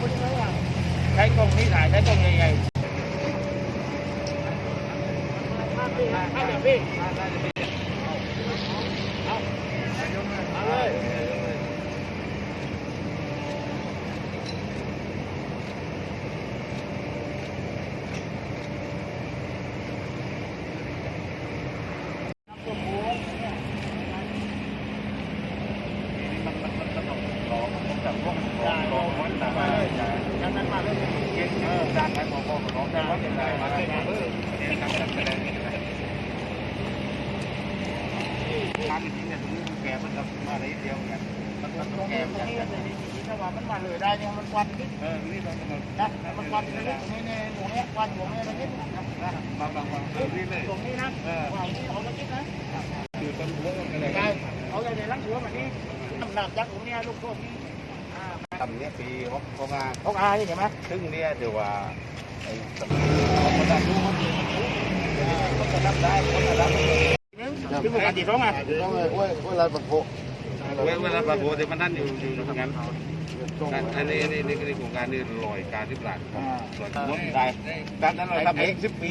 คนนี้ว่าใช้กล้องนี้ถ่ายใช้กล้องใหญ่ๆมาพี่มาเดี๋ยวพี่เอาเอาเลย ถ้าว่ามันมาเลยได้เนี่ยมันควันนิดนะมันควันนิดนี่นี่หมูเนี้ยควันหมูเนี้ยมันนิดนะตรงนี้นะว่าที่เขาจะคิดนะได้เอาอะไรล้างหัวแบบนี้น้ำหนักยักษ์ของเนี้ยลูกโทษนี้ทำเนี่ยปีหกหกงานเขาอายเห็นไหมซึ่งเนี่ยเดี๋ยวว่าไอ้สำคนดันดูคนดีคนจะรับได้คนจะรับที่ผู้การตีท้องอะต้องเลยว่าว่าเราประโคเวลาประโคเดี๋ยวมันนั่นอยู่อยู่ตรงนั้น อันนี้นี่นี่นี่โครงการนี่ลอยการที่ปลาดลอยม้วนได้การนั้นเราทำเองสิบปี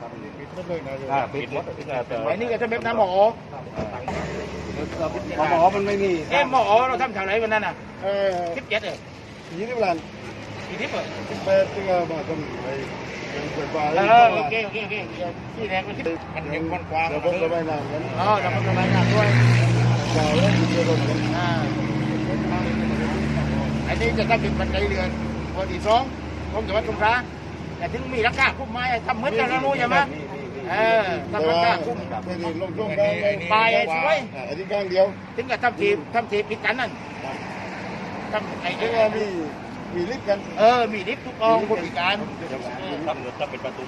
ก็ ปิดหมด เลยนะปิดหมดไว้นี่ก็จะเป็นน้ำหมอหมอมันไม่มีเอ๊ะหมอเราทำแถวไหนวันนั้นอะเออทิพเจ็ดเออยี่สิบล้านกี่ทิพย์เออสิบแปดที่มาทำไอ้เปิดฟ้าเออโอเคโอเคโอเคที่แรกมันทิพย์มันยังกว้างเดี๋ยวผมจะไปนั่งกันอ๋อเราเป็นกำลังงานด้วยเก่าแล้วอยู่เดียวกันอ่าอันนี้จะทำเป็นบันไดเรือนพอที่สองผมจะวัดสงขลาแต่ถึงมีราคาคุ้มไหมทำเหมือนกันเรารู้ใช่ไหม เออแต่ทำราว่าคาคุ้มไม่ได้ลงช่วงกลางปลายไอ้สวยอันนี้กลางเดียวถึงกับทำทีมทำทีมปิดกันนั่นทำไอ้เรีเรื่ยอกงว่ามีมีลิฟต์กันเออ มีลิฟต์ทุกกองบริการถ้าถ้าเป็นประตู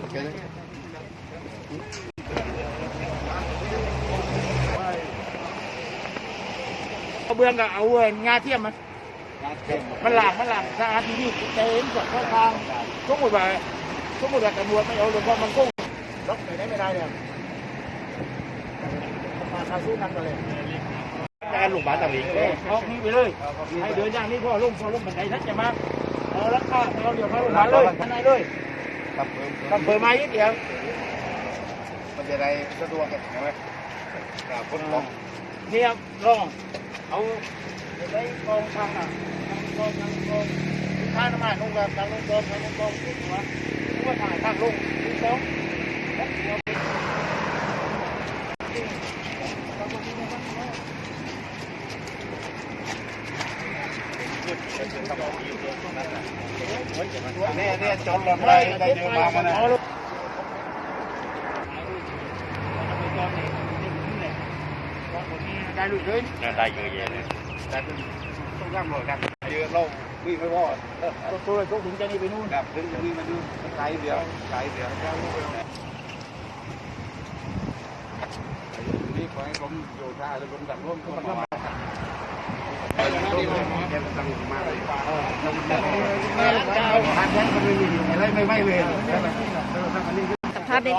โอเคเอาเบืองกับเอาเงินงาเทียมมันมันหลากมันหลากสะอาดที่นี่เต็มสดเข้าทางสมมติว่า สมมติว่าตำรวจไม่เอาหรือว่ามันกุ้งล็อกไหนได้ไม่ได้เนี่ยมาคาสู้กันกันเลยการลงบ้านตะลิงเออเอานี่ไปเลยให้เดินอย่างนี้พ่อลงพ่อลงบันไดทัดจะมาเอาลักข้าเอาเดี๋ยวเขาลงมาเลยข้างในเลยครับทำเปิดไม้นิดเดียวมันจะได้สะดวกใช่ไหมครับคนของเนี่ยลองเอาไปกองทางอะกองทางกองท่าน้ำมันลงแบบทางลงกองทางลงกองขึ้นหัว หรือว่าถ่ายทางลงลงกองเนี่ยเนี่ยจนเราได้ได้เยอะมากนะได้ลุยเลยได้เยอะแยะเลยแต่ต้องย่างหมดครับเยอะ เราวิ่งไม่พอตัวเลยตัวถึงจะนี่ไปนู่นครับถึงจะวิ่งมาดูไกลเดียวไกลเดียวนี่ขอให้ผมโยธาแล้วผมดับร่วมก็มันมาตั้งมาเลยทางนั้นมันไม่มีอะไรไม่ไม่เลยสัมภาษณ์ได้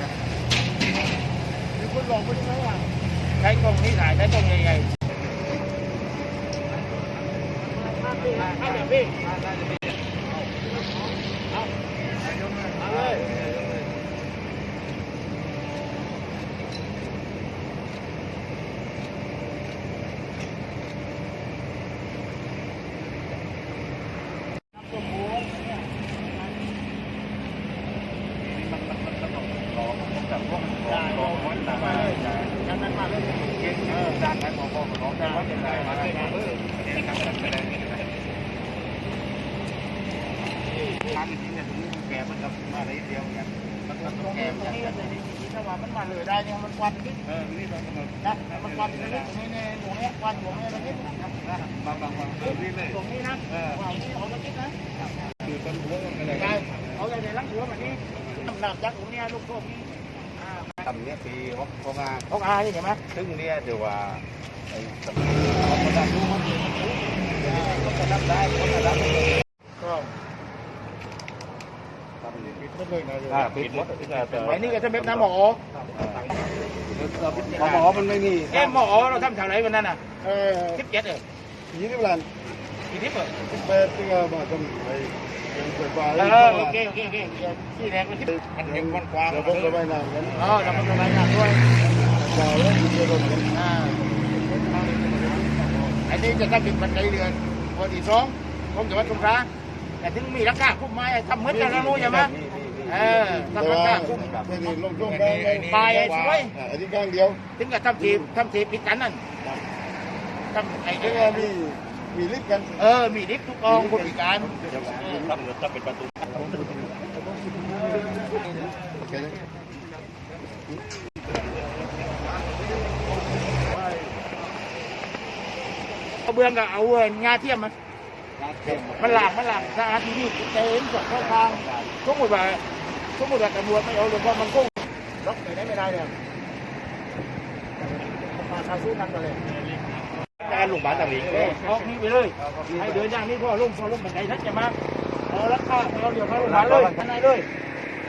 ค่ะมีคนบอกคนนี้ว่าใช้กล้องนี้ถ่ายใช้กล้องใหญ่ๆมาพี่มาเดี๋ยวพี่เอาเอาเลย ทำจริงเนี่ยตรงนี้มันแก่มันจะมาอะไรเดียวกันมันต้องแก่ตรงนี้เลยถ้าว่ามันมาเลยได้เนี่ยมันควันนิด เออนี่เรากำลัง วันควันนิดตรงนี้เนี่ยตรงนี้ควันตรงนี้อะไรนิดนะบางบางบางนี่เลยตรงนี้นะว่านี้เอามาคิดนะคือต้นหัวอะไรได้เอาอะไรในลังหัวแบบนี้น้ำหนักจากตรงนี้ลูกโป่งนี้ทำเนี่ยปีหกหกงานเขาอาใช่ไหมซึ่งเนี่ยเดี๋ยวว่าไอ้สำนักเขาก็ได้รู้มันเองเขาก็รับได้เขาก็รับก็ทำอย่างนี้ไม่เลยนะปิดหมดแต่ไอ้นี่ก็จะเป็นน้ำหมอ หมอหมอมันไม่มีเอ้หมอเราทำแถวไหนวันนั้นอะเออสิบเจ็ดเออยี่สิบล้านกี่ทิปเออสิบแปดที่ว่ามาทำไอ้ยังเปิดฟ้าเออโอเคโอเคโอเคที่แรกมันทิปมันยังกว้างระบบระบายน้ำกันอ๋อเรามันระบายน้ำด้วยเปล่าแล้วมีเยอะกันอ่าอันนี้จะทำเป็นบันไดเรือนพอดีสองผมจะวัดสงขลาแต่ถึงมีราคาคุ้มไหมทำเหมือนกันแล้วรู้ใช่ไหม เออแต่ทำราว่าคาคุ้มไม่ได้ลงช่วงกลางเลยปลายไอ้สวยอันนี้กลางเดียว ถึงกับทำทีทำทีปิดกันนั่นทำไอ้แล้เรื่วอก็มีมีลิฟต์กัน เออ มีลิฟต์ทุกกองบริการถ้าถ้าเป็นประตูโอเคนะเอาเบืองกับเอาเงินงาเทียมมันมันหลากมันหลากสะอาดที่นี่เต็มสดเข้าทางสมมติว่า สมมติว่าตำรวจไม่เอาหรือว่ามันกุ้งล็อกไหนได้ไม่ได้เลยมาทางสู้กันกันเลยการลงบ้านต่างหลิงเออออกนี่ไปเลยให้เดินอย่างนี้พ่อลุ่มพ่อลุ่มบันไดทัดจะมาเอาลักข้าเอาเดี๋ยวเขาลงมาเลยข้างในเลย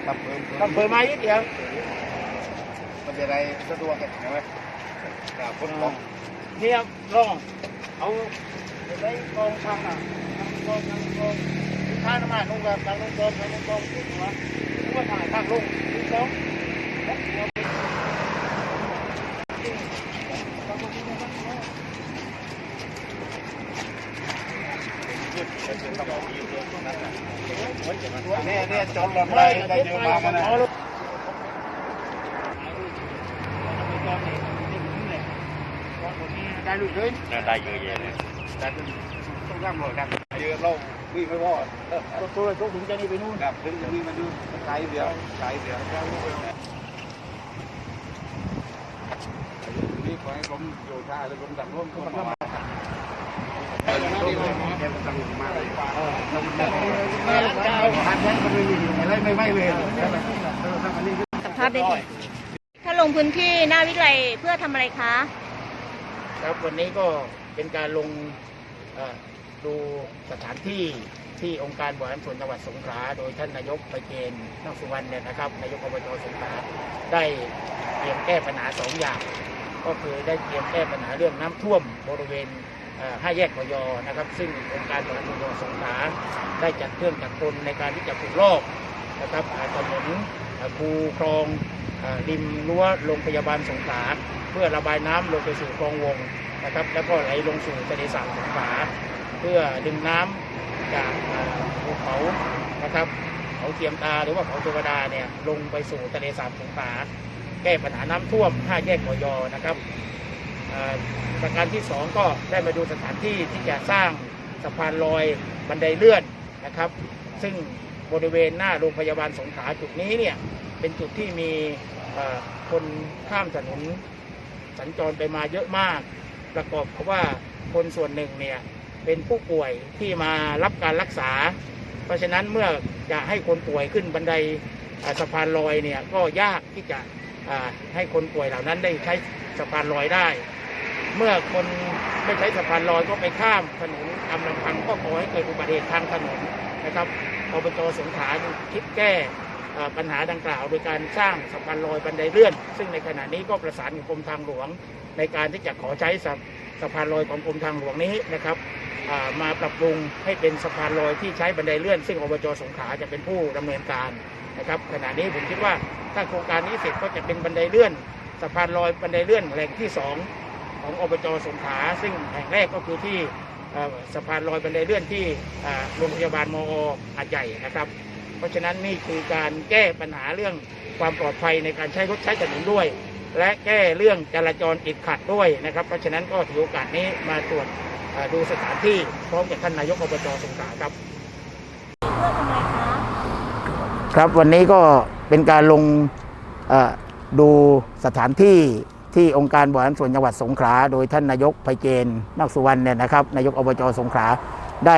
ครับเพิ่มทำเปิดไม้นิดเดียวมันจะได้สะดวกกันใช่ไหมครับคนของเนี่ยลองเอาไปกองทางอะกองทางกองท่าน้ำมันลงแบบทางลงกองทางลงกองขึ้นหัว หรือว่าถ่ายทางลงลงกองเนี่ยเนี่ยจนเราได้ได้เยอะมากนะได้ลูกเลยได้เยอะแยะเลยได้ต้องร่ำรวยครับเยอะเรา วิ่งไม่พอตัวตัวตัวถึงจะนี่ไปนู่นครับถึงวิ่งมาดูไกลเดียวไกลเดียวนี่ขอให้ผมโยธาแล้วผมดับร่มเข้ามาพันนั้นมันไม่มีอะไรไม่ไม่เลยสัมภาษณ์ได้ค่ะถ้าลงพื้นที่หน้าวิทยาลัยเพื่อทำอะไรคะ ครับวันนี้ก็เป็นการลงเอ่อ ดูสถานที่ที่องค์การบริหารส่วนจังหวัดสงขลาโดยท่านนายกไปเกณฑ์นอกสุวรรณเนี่ยนะครับนายกอบจสงขลาได้เตรียมแก้ปัญหาสองอย่าง ก็คือได้เตรียมแก้ปัญหาเรื่องน้ำท่วมบริเวณเอ่อห้าแยกกยนะครับ ซึ่งองค์การบริหารส่วนจังหวัดสงขลาได้จัดเครื่องจักรกลในการที่จะขุดลอกนะครับถนนคูคลองริมรั้วโรงพยาบาลสงขลาเพื่อระบายน้ำลงไปสู่คลองวงนะครับ แล้วก็ไหลลงสู่ทะเลสาบสงขลา พื่อดึงน้ำจากภูเขานะครับเขาเทียมตาหรือว่าเขาเทวดาเนี่ยลงไปสู่ทะเลสาบสงขลาแก้ปัญหาน้ำท่วมห้าแยกกยนะครับอ่าประการที่สองก็ได้มาดูสถานที่ที่จะสร้างสะพานลอยบันไดเลื่อนนะครับ ซึ่งบริเวณหน้าโรงพยาบาลสงขลาจุดนี้เนี่ยเป็นจุดที่มีคนข้ามถนนสัญจรไปมาเยอะมาก ประกอบกับว่าคนส่วนหนึ่งเนี่ย เป็นผู้ป่วยที่มารับการรักษา เพราะฉะนั้นเมื่อจะให้คนป่วยขึ้นบันไดสะพานลอยเนี่ยก็ยากที่จะให้คนป่วยเหล่านั้นได้ใช้สะพานลอยได้ เมื่อคนไม่ใช้สะพานลอยก็ไปข้ามถนนตามลำพังก็ก่อให้เกิดอุบัติเหตุทางถนนนะครับอบจสงขลาคิดแก้ปัญหาดังกล่าว โดยการสร้างสะพานลอยบันไดเลื่อน ซึ่งในขณะนี้ก็ประสานกับกรมทางหลวง ในการที่จะขอใช้สะพานลอยของกรมทางหลวงนี้นะครับ มาปรับปรุงให้เป็นสะพานลอยที่ใช้บันไดเลื่อน ซึ่งอบจสงขลาจะเป็นผู้ดำเนินการนะครับขณะนี้ผมคิดว่าถ้าโครงการนี้เสร็จก็จะเป็นบันไดเลื่อนสะพานลอยบันไดเลื่อนแหล่งที่สองของอบจสงขลาซึ่งแห่งแรกก็คือที่สะพานลอยบันไดเลื่อนที่โรงพยาบาลมอหาดใหญ่นะครับ เพราะฉะนั้นนี่คือการแก้ปัญหาเรื่องความปลอดภัยในการใช้รถใช้ถนนด้วย และแก้เรื่องจราจรติดขัดด้วยนะครับ เพราะฉะนั้นก็ถือโอกาสนี้มาตรวจ ดูสถานที่พร้อมกับท่านนายกอบจสงขลาครับเพื่อทำอะไรคะครับวันนี้ก็เป็นการลงดูสถานที่ที่องค์การบริหารส่วนจังหวัดสงขลาโดยท่านนายกไพเจนนักสุวรรณเนี่ยนะครับนายกอบจสงขลาได้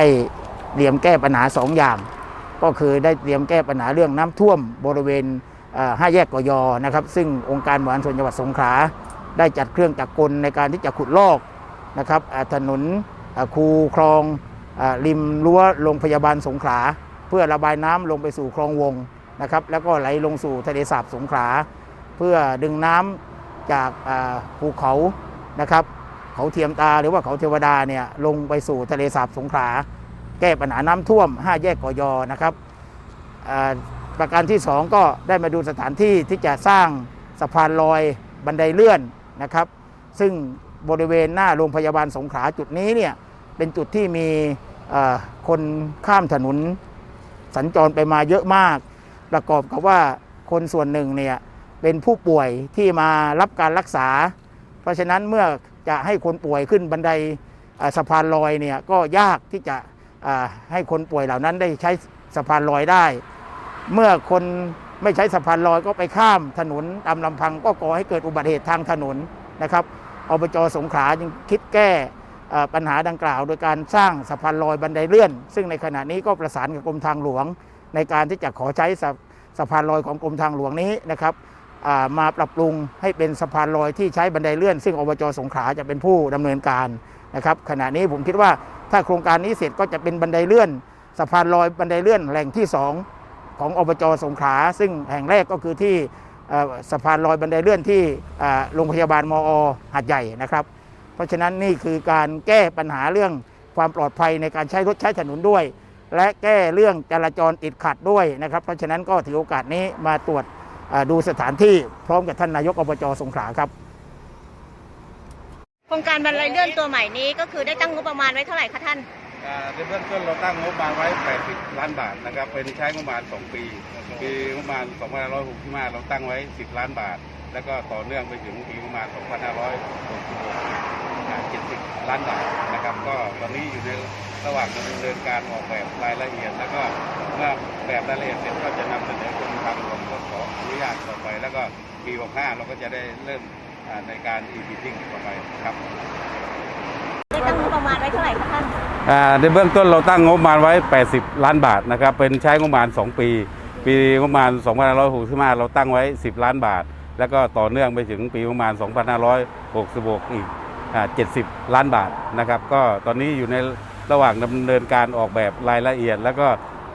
เตรียมแก้ปัญหาสองอย่าง ก็คือได้เตรียมแก้ปัญหาเรื่องน้ำท่วมบริเวณห้าแยกกยนะครับ ซึ่งองค์การบริหารส่วนจังหวัดสงขลาได้จัดเครื่องจักรกลในการที่จะขุดลอก นะครับถนนคูคลองริมรั้วโรงพยาบาลสงขลา เพื่อระบายน้ำลงไปสู่คลองวงนะครับแล้วก็ไหลลงสู่ทะเลสาบสงขลา เพื่อดึงน้ำจากภูเขานะครับเขาเทียมตาหรือว่าเขาเทวดาเนี่ยลงไปสู่ทะเลสาบสงขลา แก้ปัญหาน้ำท่วม 5 แยกกอยนะครับประการที่ 2 ก็ได้มาดูสถานที่ที่จะสร้างสะพานลอยบันไดเลื่อนนะครับ ซึ่ง บริเวณหน้าโรงพยาบาลสงขลาจุดนี้เนี่ยเป็นจุดที่มีคนข้ามถนนสัญจรไปมาเยอะมาก ประกอบกับว่าคนส่วนหนึ่งเนี่ยเป็นผู้ป่วยที่มารับการรักษา เพราะฉะนั้นเมื่อจะให้คนป่วยขึ้นบันไดสะพานลอยเนี่ยก็ยากที่จะให้คนป่วยเหล่านั้นได้ใช้สะพานลอยได้ เมื่อคนไม่ใช้สะพานลอยก็ไปข้ามถนนตามลำพังก็ก่อให้เกิดอุบัติเหตุทางถนนนะครับ อบจสงขลาจึงคิดแก้ปัญหาดังกล่าว โดยการสร้างสะพานลอยบันไดเลื่อน ซึ่งในขณะนี้ก็ประสานกับกรมทางหลวง ในการที่จะขอใช้สะสะพานลอยของกรมทางหลวงนี้นะครับมาปรับปรุงให้เป็นสะพานลอยที่ใช้บันไดเลื่อน ซึ่งอบจสงขลาจะเป็นผู้ดำเนินการนะครับขณะนี้ผมคิดว่าถ้าโครงการนี้เสร็จก็จะเป็นบันไดเลื่อนสะพานลอยบันไดเลื่อนแหล่งที่สองของอบจสงขลาซึ่งแห่งแรกก็คือที่ สะพานลอยบันไดเลื่อนที่โรงพยาบาลมอหัดใหญ่นะครับ เพราะฉะนั้นนี่คือการแก้ปัญหาเรื่องความปลอดภัยในการใช้รถใช้ถนนด้วย และแก้เรื่องจราจรติดขัดด้วยนะครับ เพราะฉะนั้นก็ถือโอกาสนี้มาตรวจดูสถานที่พร้อมกับท่านนายกอบจสงขลาครับโครงการบันไดเลื่อนตัวใหม่นี้ก็คือได้ตั้งงบประมาณไว้เท่าไหร่คะท่าน ในเบื้องต้นเราตั้งงบประมาณไว้ 80 ล้านบาทนะครับ เป็นใช้งบประมาณ 2 ปี ปีงบประมาณ 2565 เราตั้งไว้ 10 ล้านบาท แล้วก็ต่อเนื่องไปถึงปีงบประมาณ 2566 70 ล้านบาทนะครับ ก็ตอนนี้อยู่ในระหว่างดำเนินการออกแบบรายละเอียด แล้วก็เมื่อแบบรายละเอียดเสร็จก็จะนำเสนอกรมทางหลวงก็ขออนุญาตต่อไป แล้วก็ปี 65 เราก็จะได้เริ่มในการ e-bidding ต่อไปครับได้ตั้งงบประมาณไว้เท่าไหร่คะท่าน ในเบื้องต้นเราตั้งงบประมาณไว้ 80 ล้านบาทนะครับ เป็นใช้งบประมาณ 2 ปี ปีงบประมาณ 2565 เราตั้งไว้ 10 ล้านบาท แล้วก็ต่อเนื่องไปถึงปีงบประมาณ 2566 อีก 70 ล้านบาทนะครับ ก็ตอนนี้อยู่ในระหว่างดำเนินการออกแบบรายละเอียด แล้วก็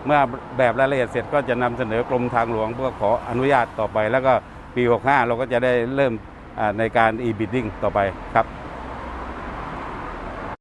เมื่อแบบรายละเอียดเสร็จก็จะนำเสนอกรมทางหลวงเพื่อขออนุญาตต่อไป แล้วก็ปี 65 เราก็จะได้เริ่มในการ e-bidding ต่อไปครับ